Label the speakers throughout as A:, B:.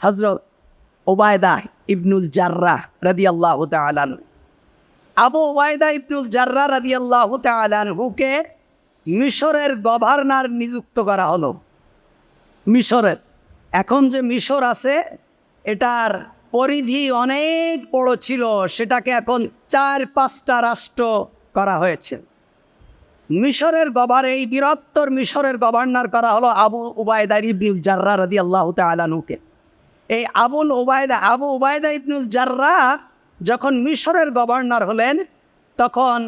A: হজরত ওবায়দা ইবনুল জার্রা রাদি আল্লাহ তালান আবু ওবায়দা ইবনুল জার্রা রাদি আল্লাহ তালানহুকে মিশরের গভর্নর নিযুক্ত করা হলো। মিশরের। এখন যে মিশর আছে, এটার পরিধি অনেক বড় ছিল, সেটাকে এখন চার পাঁচটা রাষ্ট্র করা হয়েছে। মিশরের গভার এই বৃহত্তর মিশরের গভর্নর করা হলো আবু উবায়দা ইবনুল জার্রা রাদি আল্লাহ তালানুকে এই আবুল ওবায়দা আবু উবায়দা ইবনুল জার্রা যখন মিশরের গভর্নর হলেন, তখন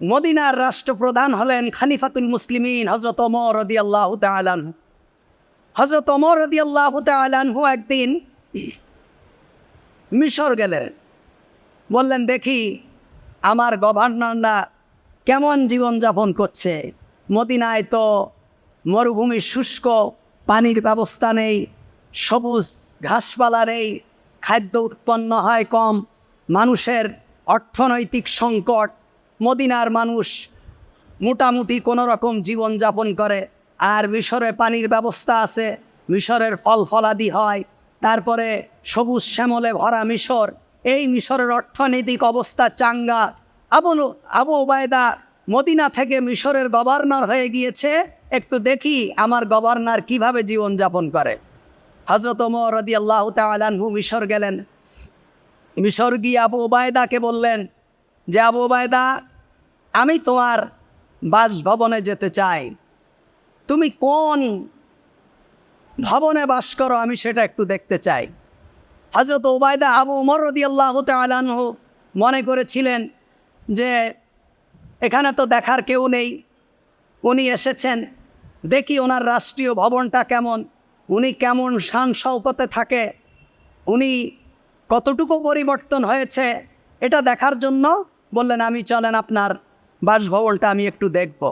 A: মদিনার রাষ্ট্রপ্রধান হলেন খানিফাতুল মুসলিমিন হজরত ওমর রদি আল্লাহ তালানহু হজরত ওমর রদি আল্লাহ তালানহু একদিন মিশর গেলেন। বললেন, দেখি আমার গভর্নররা কেমন জীবনযাপন করছে? মদিনায় তো মরুভূমি শুষ্ক, পানির ব্যবস্থা নেই সবুজ ঘাসপালার এই খাদ্য উৎপন্ন হয় কম। মানুষের অর্থনৈতিক সংকট, মদিনার মানুষ মোটামুটি কোনো রকম জীবনযাপন করে, আর মিশরে পানির ব্যবস্থা আছে, মিশরের ফল ফলাদি হয়, তারপরে সবুজ শ্যামলে ভরা মিশর, এই মিশরের অর্থনৈতিক অবস্থা চাঙ্গা। আবু আবু ওবায়দা মদিনা থেকে মিশরের গভর্নর হয়ে গিয়েছে, একটু দেখি আমার গভর্নর কীভাবে জীবনযাপন করে। হজরত ওমর রদি আল্লাহ তালানহু মিশর গেলেন। মিশর গিয়ে আবু ওবায়দাকে বললেন, যে আবু ওবায়দা আমি তোমার বাসভবনে যেতে চাই। তুমি কোন ভবনে বাস করো, আমি সেটা একটু দেখতে চাই। হজরত ওবায়দা আবু উমর রদি আল্লাহ তালানহু মনে করেছিলেন যে, এখানে তো দেখার কেউ নেই। উনি এসেছেন, দেখি ওনার রাষ্ট্রীয় ভবনটা কেমন? উনি কেমন শান থাকে, উনি কতটুকু পরিবর্তন হয়েছে, এটা দেখার জন্য বললেন, আমি চলেন আপনার বাসভবনটা আমি একটু দেখব।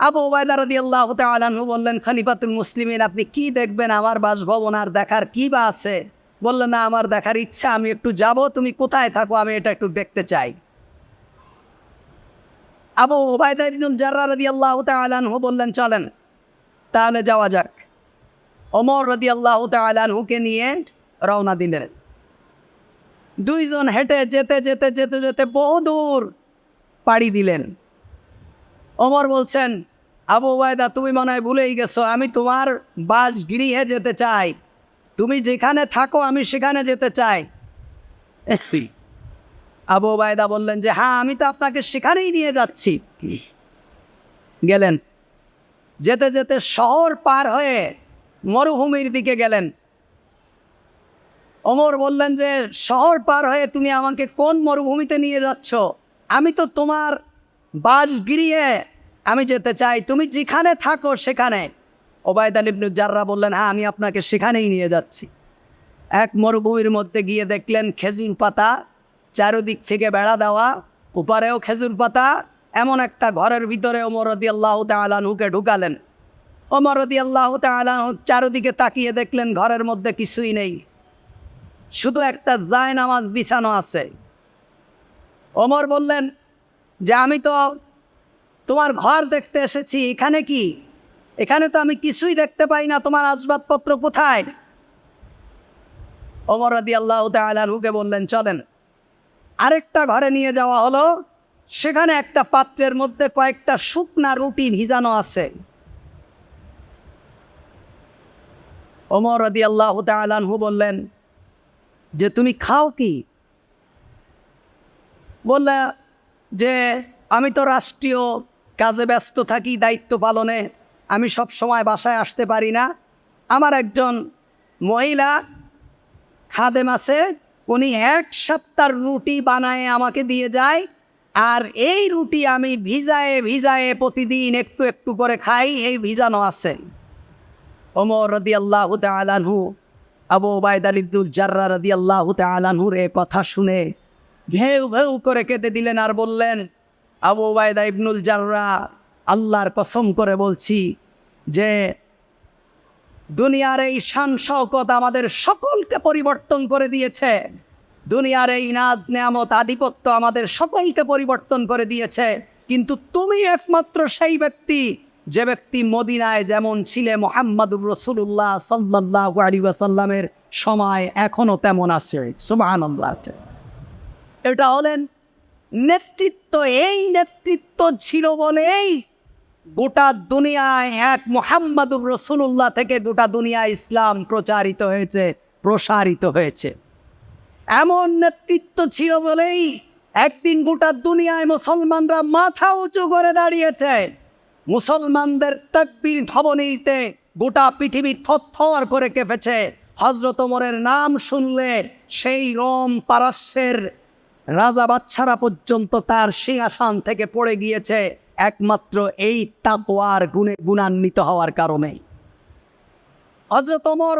A: আবু ওবায়দা রদি আল্লাহ তালাহু বললেন খানিফাতুল মুসলিমিন, আপনি কি দেখবেন? আমার বাসভবন আর দেখার কী বা আছে? বললেন, না, আমার দেখার ইচ্ছা, আমি একটু যাব, তুমি কোথায় থাকো, আমি এটা একটু দেখতে চাই। আবু ওবায়দা ইবনুল জার্রা রদি আল্লাহ তালাহু বললেন, চলেন, তাহলে যাওয়া যাক। ওমর রদি আল্লাহ তালাহুকে নিয়ে রওনা দিলেন। দুইজন হেঁটে যেতে যেতে যেতে যেতে বহু দূর পাড়ি দিলেন। ওমর বলছেন আবু ওবায়দা তুমি মনে হয় ভুলেই গেছো আমি তোমার বাস গৃহে যেতে চাই। তুমি যেখানে থাকো আমি সেখানে যেতে চাই। আবু ওবায়দা বললেন যে হ্যাঁ আমি তো আপনাকে সেখানেই নিয়ে যাচ্ছি। গেলেন। যেতে যেতে শহর পার হয়ে মরুভূমির দিকে গেলেন। ওমর বললেন যে, শহর পার হয়ে তুমি আমাকে কোন মরুভূমিতে নিয়ে যাচ্ছ? আমি তো তোমার বাস গিরিয়ে আমি যেতে চাই। তুমি যেখানে থাকো সেখানে। ওবায়দ আলিবনু জাররা বললেন হ্যাঁ আমি আপনাকে সেখানেই নিয়ে যাচ্ছি। এক মরুভূমির মধ্যে গিয়ে দেখলেন খেজুর পাতা চারোদিক থেকে বেড়া দেওয়া উপারেও খেজুর পাতা। এমন একটা ঘরের ভিতরে ওমর রদি আল্লাহ তালানহুকে ঢুকালেন। ওমর রদি আল্লাহ তালানহু চারোদিকে তাকিয়ে দেখলেন, ঘরের মধ্যে কিছুই নেই। শুধু একটা জায় নামাজ বিছানো আছে। ওমর বললেন, যে আমি তো তোমার ঘর দেখতে এসেছি, এখানে কি? এখানে তো আমি কিছুই দেখতে পাই না, তোমার আসবাবপত্র কোথায়? ওমর রাদি আল্লাহ তালুকে বললেন, চলেন, আরেকটা ঘরে নিয়ে যাওয়া হলো। সেখানে একটা পাত্রের মধ্যে কয়েকটা শুকনা রুটি ভিজানো আছে। ওমর রাদি আল্লাহ তালহু বললেন, যে তুমি খাও কি? বললে, যে আমি তো রাষ্ট্রীয় কাজে ব্যস্ত থাকি, দায়িত্ব পালনে। আমি সব সময় বাসায় আসতে পারি না। আমার একজন মহিলা খাদেম আছে, উনি এক সপ্তাহ রুটি বানায় আমাকে দিয়ে যায়, আর এই রুটি আমি ভিজায়ে ভিজায়ে প্রতিদিন একটু একটু করে খাই, এই ভিজানো আছে। ওমর রদি আল্লাহ তালানহু আবু ওবায়দ আলিদুল জার্রা রদি আল্লাহ তালানহুর এ কথা শুনে ঘেউ ঘেউ করে কেঁদে দিলেন আর বললেন, আবু ওবায়দা ইবনুল জাররা, আল্লাহর কসম করে বলছি যে দুনিয়ার এই শান শওকত আমাদের সকলকে পরিবর্তন করে দিয়েছে। দুনিয়ার এই নাজ নেয়ামত আধিপত্য আমাদের সকলকে পরিবর্তন করে দিয়েছে। কিন্তু তুমি একমাত্র সেই ব্যক্তি যে ব্যক্তি মদিনায় যেমন ছিলে মোহাম্মদুর রসুল্লাহ সাল্লাহ আলী ওয়াসাল্লামের সময় এখনও তেমন আছে। সুবাহ এটা হলেন নেতৃত্ব, এই নেতৃত্ব ছিল বলেই গোটা দুনিয়ায় এক মোহাম্মদুর রসুল্লাহ থেকে গোটা দুনিয়ায় ইসলাম প্রচারিত হয়েছে, প্রসারিত হয়েছে। এমন নেতৃত্ব ছিল বলেই একদিন গোটা দুনিয়ায় মুসলমানরা মাথা উঁচু করে দাঁড়িয়েছে। মুসলমানদের তকবির ধবনীতে গোটা পৃথিবী থর করে কেঁপেছে। হজরত ওমরের নাম শুনলে সেই রোম পারস্যের রাজা বাচ্চারা পর্যন্ত তার সিংহাসন থেকে পড়ে গিয়েছে। একমাত্র এই তাকওয়ার গুণে গুণান্বিত হওয়ার কারণে। হজরত ওমর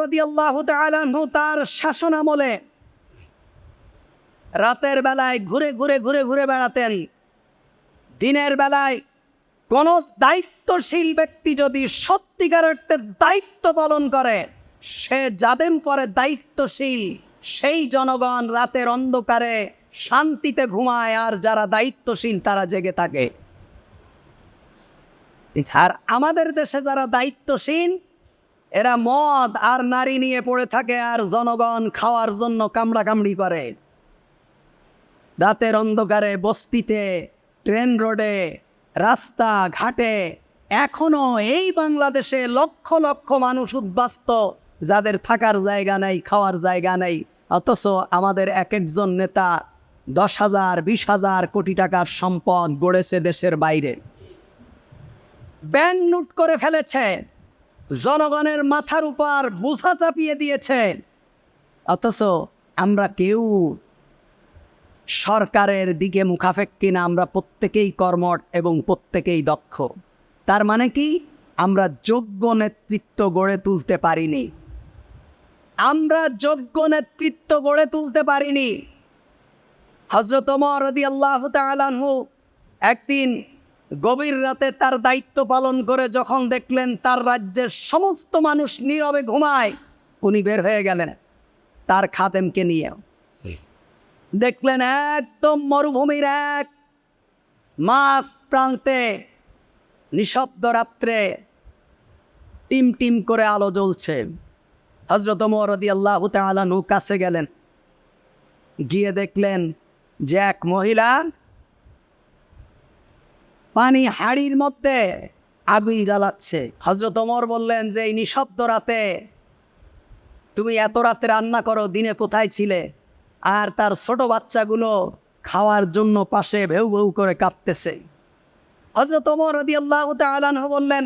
A: আনহু তার শাসনামলে রাতের বেলায় ঘুরে ঘুরে ঘুরে ঘুরে বেড়াতেন। দিনের বেলায় কোনো দায়িত্বশীল ব্যক্তি যদি সত্যিকার অর্থে দায়িত্ব পালন করে, সে যাদের পরে দায়িত্বশীল, সেই জনগণ রাতের অন্ধকারে শান্তিতে ঘুমায়, আর যারা দায়িত্বশীল তারা জেগে থাকে। আর আমাদের দেশে যারা দায়িত্বশীল, এরা মদ আর নারী নিয়ে পড়ে থাকে, আর জনগণ খাওয়ার জন্য কামড়া কামড়ি করে। রাতের অন্ধকারে বস্তিতে, ট্রেন রোডে রাস্তা, ঘাটে, এখনও এই বাংলাদেশে লক্ষ লক্ষ মানুষ উদ্বাস্ত, যাদের থাকার জায়গা নেই, খাওয়ার জায়গা নেই, অথচ আমাদের এক একজন নেতা দশ হাজার, বিশ হাজার কোটি টাকার সম্পদ গড়েছে দেশের বাইরে। ব্যাংক লুট করে ফেলেছে, জনগণের মাথার উপর বোঝা চাপিয়ে দিয়েছে, অথচ আমরা কেউ সরকারের দিকে মুখাফেক কিনা আমরা প্রত্যেকেই কর্মঠ এবং প্রত্যেকেই দক্ষ। তার মানে কি? আমরা যোগ্য নেতৃত্ব গড়ে তুলতে পারিনি। আমরা যোগ্য নেতৃত্ব গড়ে তুলতে পারিনি। হজরত রদি আল্লাহ তালানহু একদিন গভীর রাতে তার দায়িত্ব পালন করে যখন দেখলেন তার রাজ্যের সমস্ত মানুষ নীরবে ঘুমায়, উনি বের হয়ে গেলেন তার খাদেমকে নিয়ে। দেখলেন একদম মরুভূমির এক মাছ প্রান্তে নিঃশব্দ রাত্রে টিম টিম করে আলো জ্বলছে। হজরত মরদি আল্লাহ তালানহু কাছে গেলেন। গিয়ে দেখলেন যে এক মহিলা পানি হাড়ির মধ্যে আগুন জ্বালাচ্ছে। হজরত ওমর বললেন যে, এই নিঃশব্দ রাতে তুমি এত রাতে রান্না করো, দিনে কোথায় ছিলে? আর তার ছোট বাচ্চাগুলো খাওয়ার জন্য পাশে ভেউ ভেউ করে কাঁদতেছে। হজরত ওমর রদি আল্লাহ তালানহ বললেন,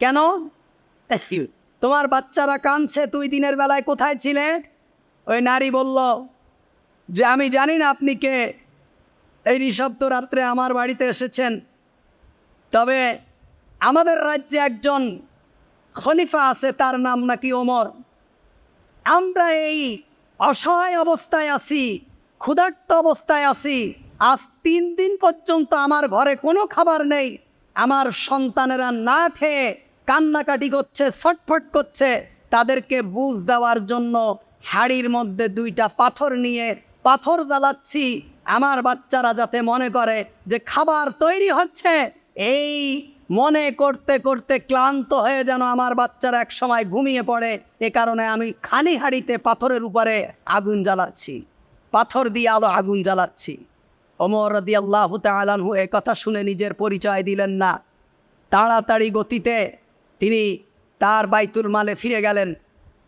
A: কেন? তোমার বাচ্চারা কাঁদছে তুই দিনের বেলায় কোথায় ছিলে? ওই নারী বলল, যে আমি জানি না আপনি কে। এই নিঃশব্দ রাত্রে আমার বাড়িতে এসেছেন। তবে আমাদের রাজ্যে একজন খলিফা আছে, তার নাম নাকি ওমর। আমরা এই অসহায় অবস্থায় আছি, ক্ষুধার্ত অবস্থায় আছি। আজ তিন দিন পর্যন্ত আমার ঘরে কোনো খাবার নেই। আমার সন্তানেরা না খেয়ে কান্নাকাটি করছে, ছটফট করছে। তাদেরকে বুঝ দেওয়ার জন্য হাড়ির মধ্যে দুইটা পাথর নিয়ে পাথর জ্বালাচ্ছি। আমার বাচ্চারা যাতে মনে করে যে খাবার তৈরি হচ্ছে, এই মনে করতে করতে ক্লান্ত হয়ে যেন আমার বাচ্চারা এক সময় ঘুমিয়ে পড়ে। এ কারণে আমি খালি হাড়িতে পাথরের উপরে আগুন জ্বালাচ্ছি। পাথর দিয়ে আলো আগুন জ্বালাচ্ছি। ওমর রদি আল্লাহ তালানহু এ কথা শুনে নিজের পরিচয় দিলেন না। তাড়াতাড়ি গতিতে তিনি তার বাইতুল মালে ফিরে গেলেন।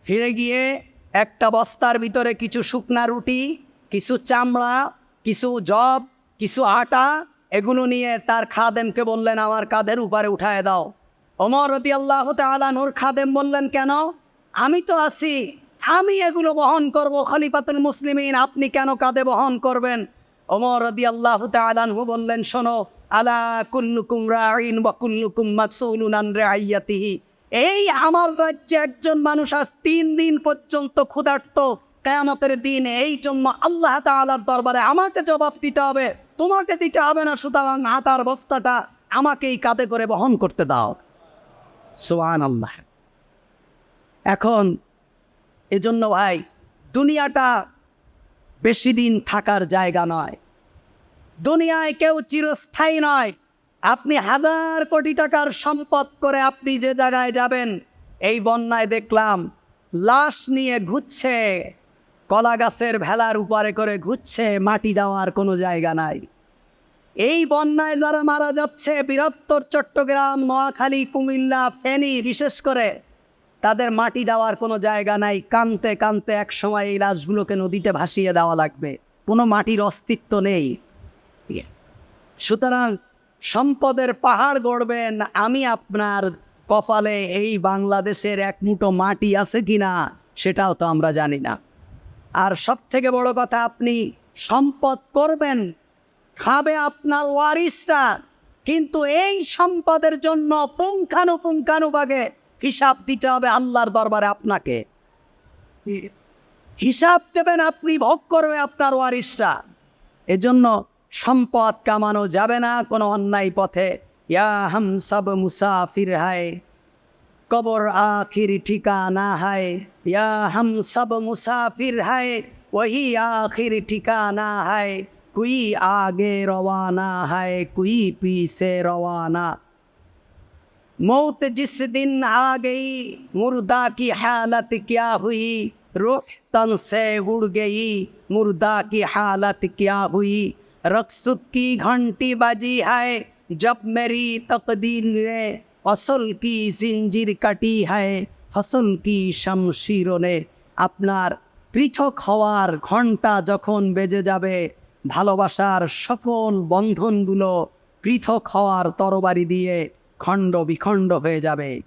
A: ফিরে গিয়ে একটা বস্তার ভিতরে কিছু শুকনা রুটি, কিছু চামড়া, কিছু জব কিছু আটা এগুলো নিয়ে তার খাদেমকে বললেন, আমার কাঁধের উপরে উঠায় দাও। ওমর রদি আল্লাহ তালানুর খাদেম বললেন, কেন? আমি তো আছি। আমি এগুলো বহন করব, খলিফাতুল মুসলিমিন। আপনি কেন কাঁধে বহন করবেন? ওমর রদি আল্লাহ তালানহু বললেন, শোনো, আলা কুল্লুকুম রাইন বা কুল্লুকুম মাকসুলুন আন রাইয়াতিহি এই আমার রাজ্যে একজন মানুষ আজ তিন দিন পর্যন্ত ক্ষুধার্ত। কেয়ামতের দিন এই জন্য আল্লাহ তাআলার দরবারে আমাকে জবাব দিতে হবে। তোমাকে দিতে হবে না, সুতরাং আটার বস্তাটা আমাকেই কাঁধে করে বহন করতে দাও। সোয়ান আল্লাহ এখন এজন্য ভাই, দুনিয়াটা বেশি দিন থাকার জায়গা নয়। দুনিয়ায় কেউ চিরস্থায়ী নয়। আপনি হাজার কোটি টাকার সম্পদ করে আপনি যে জায়গায় যাবেন, এই বন্যায় দেখলাম লাশ নিয়ে ঘুরছে। কলা গাছের ভেলার উপরে করে ঘুরছে, মাটি দেওয়ার কোনো জায়গা নাই। এই বন্যায় যারা মারা যাচ্ছে, বৃহত্তর চট্টগ্রাম, নোয়াখালী, কুমিল্লা, ফেনী বিশেষ করে, তাদের মাটি দেওয়ার কোনো জায়গা নাই। কানতে কানতে এক সময় এই লাশগুলোকে নদীতে ভাসিয়ে দেওয়া লাগবে। কোনো মাটির অস্তিত্ব নেই। সুতরাং সম্পদের পাহাড় গড়বেন, আমি আপনার কপালে এই বাংলাদেশের এক মুঠো মাটি আছে কিনা, সেটাও তো আমরা জানি না। আর সব থেকে বড় কথা, আপনি সম্পদ করবেন, খাবে আপনার ওয়ারিসরা কিন্তু এই সম্পদের জন্য পুঙ্খানুপুঙ্খানুভাগে হিসাব দিতে হবে আল্লাহর দরবারে আপনাকে। হিসাব দেবেন আপনি, ভোগ করবে আপনার ওয়ারিসরা এজন্য সম্পদ কামানো যাবে না কোনো অন্যায় পথে। ইয়া হাম সব মুসাফির হায়। कबर आखिर ठिकाना है। या हम सब मुसाफिर है, वही आखिर ठिकाना है। कोई आगे रवाना है, कोई पीछे रवाना। मौत जिस दिन आ गई, मुर्दा की हालत क्या हुई? रुख तन से उड़ गई, मुर्दा की हालत क्या हुई? रक्सुत की घंटी बजी है, जब मेरी तकदीर ने ফসল কি জিঞ্জির কাটি হায়? ফসল কি শামশিরনে আপনার পৃথক হওয়ার ঘণ্টা যখন বেজে যাবে, ভালোবাসার সফল বন্ধনগুলো পৃথক হওয়ার তরবারি দিয়ে খণ্ড বিখণ্ড হয়ে যাবে।